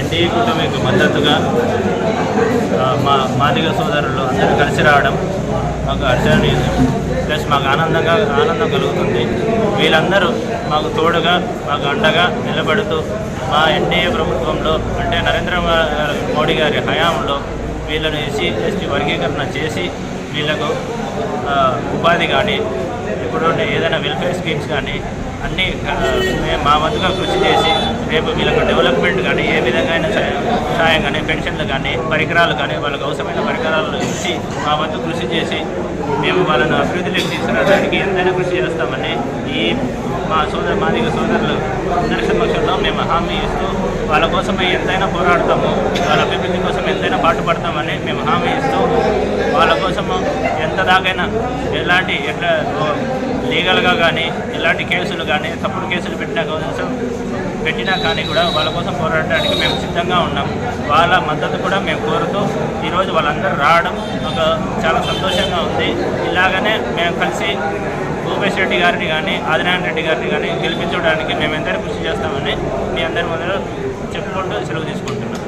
NDA కూటమికి మద్దతుగా మా మాదిగ సోదరులు అందరూ కలిసి రావడం మాకు హర్షణీయం. ప్లస్ మాకు ఆనందంగా ఆనందం కలుగుతుంది. వీళ్ళందరూ మాకు తోడుగా మాకు అండగా నిలబడుతూ మా ఎన్డీఏ ప్రభుత్వంలో అంటే నరేంద్ర మోడీ గారి హయాంలో వీళ్ళను ఎస్సీ ఎస్టీ వర్గీకరణ చేసి వీళ్ళకు ఉపాధి కానీ ఇప్పుడు ఏదైనా వెల్ఫేర్ స్కీమ్స్ కానీ అన్నీ మేము మా వంతుగా కృషి చేసి రేపు వీళ్ళకు డెవలప్మెంట్ కానీ ఏ విధంగా అయినా సాయం సాయం కానీ పెన్షన్లు కానీ పరికరాలు కానీ వాళ్ళకు అవసరమైన పరికరాలు ఇచ్చి మా వంతు కృషి చేసి మేము వాళ్ళను అభివృద్ధిలోకి తీసుకురావడానికి ఎంతైనా కృషి చేస్తామని ఈ మా సోదర మాదిగ సోదరులు అందరి సమక్షంలో మేము హామీ ఇస్తూ వాళ్ళ కోసమే ఎంతైనా పోరాడతాము వాళ్ళ అభివృద్ధి కోసం ఎంతైనా పాటుపడతామని మేము హామీ ఇస్తూ వాళ్ళ కోసము ఎంతదాకైనా ఎలాంటి ఎట్లా లీగల్గా కానీ ఎలాంటి కేసులు కానీ తప్పుడు కేసులు పెట్టినా కోసం పెట్టినా కానీ కూడా వాళ్ళ కోసం పోరాడడానికి మేము సిద్ధంగా ఉన్నాం. వాళ్ళ మద్దతు కూడా మేము కోరుతూ ఈరోజు వాళ్ళందరూ రావడం ఒక చాలా సంతోషంగా ఉంది. ఇలాగనే మేము కలిసి భూపేష్ రెడ్డి గారిని కానీ ఆదినారాయణ రెడ్డి గారిని కానీ గెలిపించడానికి మేము కృషి చేస్తామని మీ అందరి ముందు చెప్పుకుంటూ సెలవు తీసుకుంటున్నాం.